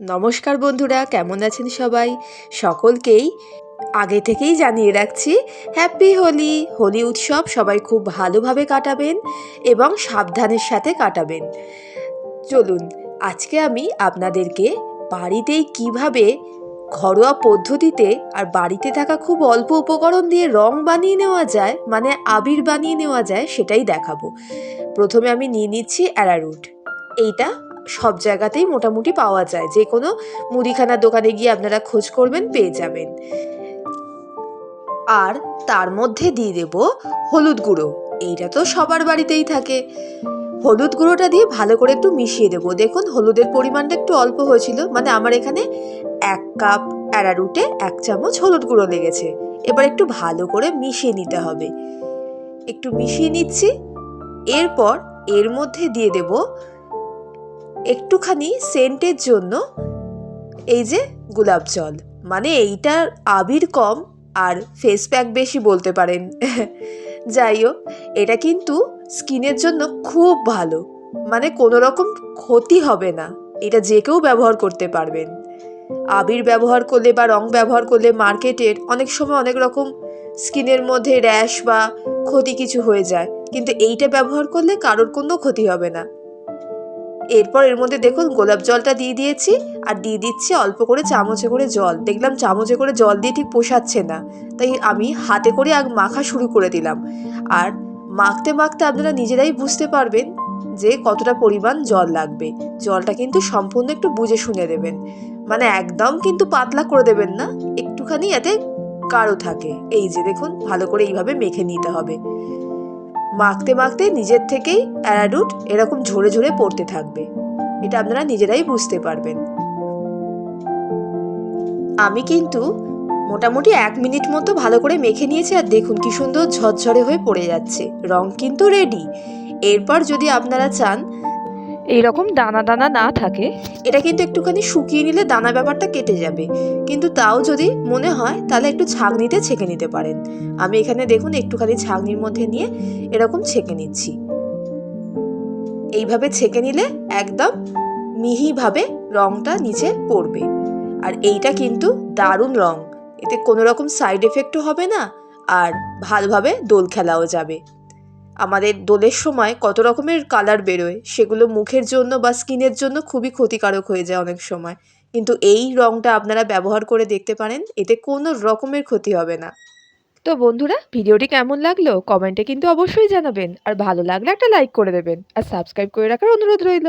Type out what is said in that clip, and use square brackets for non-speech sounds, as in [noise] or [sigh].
নমস্কার বন্ধুরা, কেমন আছেন সবাই? সকলকেই আগে থেকেই জানিয়ে রাখছি হ্যাপি হোলি হোলি উৎসব সবাই খুব ভালোভাবে কাটাবেন এবং সাবধানের সাথে কাটাবেন। চলুন, আজকে আমি আপনাদেরকে বাড়িতেই কীভাবে ঘরোয়া পদ্ধতিতে আর বাড়িতে থাকা খুব অল্প উপকরণ দিয়ে রং বানিয়ে নেওয়া যায় মানে আবির বানিয়ে নেওয়া যায়, সেটাই দেখাবো। প্রথমে আমি নিয়ে নিচ্ছি অ্যারারুট। এইটা সব জায়গাতেই মোটামুটি পাওয়া যায়। যে কোনো মুদিখানার দোকানে গিয়ে আপনারা খোঁজ করবেন, পেয়ে যাবেন। আর তার মধ্যে দিয়ে দেব হলুদ গুঁড়ো। এইটা তো সবার বাড়িতেই থাকে। হলুদ গুঁড়োটা দিয়ে ভালো করে একটু মিশিয়ে দেবো। দেখুন, হলুদের পরিমাণটা একটু অল্প হয়েছিল। মানে আমার এখানে এক কাপ অ্যারারুটে এক চামচ হলুদ গুঁড়ো লেগেছে। এবার একটু ভালো করে মিশিয়ে নিতে হবে। একটু মিশিয়ে নিচ্ছি। এরপর এর মধ্যে দিয়ে দেব একটুখানি সেন্টের জন্য এই যে গোলাপ জল। মানে এইটার আবির কম আর ফেস প্যাক বেশি বলতে পারেন। [laughs] যাই হোক, এটা কিন্তু স্কিনের জন্য খুব ভালো। মানে কোনো রকম ক্ষতি হবে না। এটা যে কেউ ব্যবহার করতে পারবেন। আবির ব্যবহার করলে বা রং ব্যবহার করলে মার্কেটের অনেক সময় অনেক রকম স্কিনের মধ্যে র্যাশ বা ক্ষতি কিছু হয়ে যায়। কিন্তু এইটা ব্যবহার করলে কারোর কোনো ক্ষতি হবে না। এরপর এর মধ্যে দেখুন গোলাপ জলটা দিয়ে দিয়েছি আর দিয়ে দিচ্ছি অল্প করে চামচে করে জল। দেখলাম চামচে করে জল দিয়ে ঠিক পোষাচ্ছে না। তাই আমি হাতে করে আগ মাখা শুরু করে দিলাম। আর মাখতে মাখতে আপনারা নিজেরাই বুঝতে পারবেন যে কতটা পরিমাণ জল লাগবে। জলটা কিন্তু সম্পূর্ণ একটু বুঝে শুনে দেবেন। মানে একদম কিন্তু পাতলা করে দেবেন না, একটুখানি এতে গাঢ় থাকে। এই যে দেখুন, ভালো করে এইভাবে মেখে নিতে হবে। মাখতে মাখতে নিজের থেকেই অ্যারাডুট এরকম ঝরে ঝরে পড়তে থাকবে। এটা আপনারা নিজেরাই বুঝতে পারবেন। আমি কিন্তু মোটামুটি এক মিনিট মতো ভালো করে মেখে নিয়েছি আর দেখুন কি সুন্দর ঝরঝরে হয়ে পড়ে যাচ্ছে। রং কিন্তু রেডি এরপর যদি আপনারা চান এই রকম দানা দানা না থাকে। এটা কিন্তু একটুখানি শুকিয়ে নিলে দানা ব্যাপারটা কেটে যাবে। কিন্তু তাও যদি মনে হয়, তাহলে একটু ছাঁকনিতে ছেঁকে নিতে পারেন। আমি এখানে দেখুন একটুখানি ছাঁকনির মধ্যে নিয়ে এরকম ছেঁকে নিচ্ছি। এইভাবে ছেঁকে নিলে একদম মিহিভাবে রংটা নিচে পড়বে। আর এইটা কিন্তু দারুণ রং। এতে কোনো রকম সাইড এফেক্টও হবে না, আর ভালোভাবে দোল খেলাও যাবে। আমাদের দোলের সময় কত রকমের কালার বেরোয়, সেগুলো মুখের জন্য বা স্কিনের জন্য খুবই ক্ষতিকারক হয়ে যায় অনেক সময়। কিন্তু এই রংটা আপনারা ব্যবহার করে দেখতে পারেন, এতে কোনো রকমের ক্ষতি হবে না। তো বন্ধুরা, ভিডিওটি কেমন লাগল? কমেন্টে কিন্তু অবশ্যই জানাবেন। আর ভালো লাগলে একটা লাইক করে দেবেন। আর সাবস্ক্রাইব করে রাখার অনুরোধ রইল।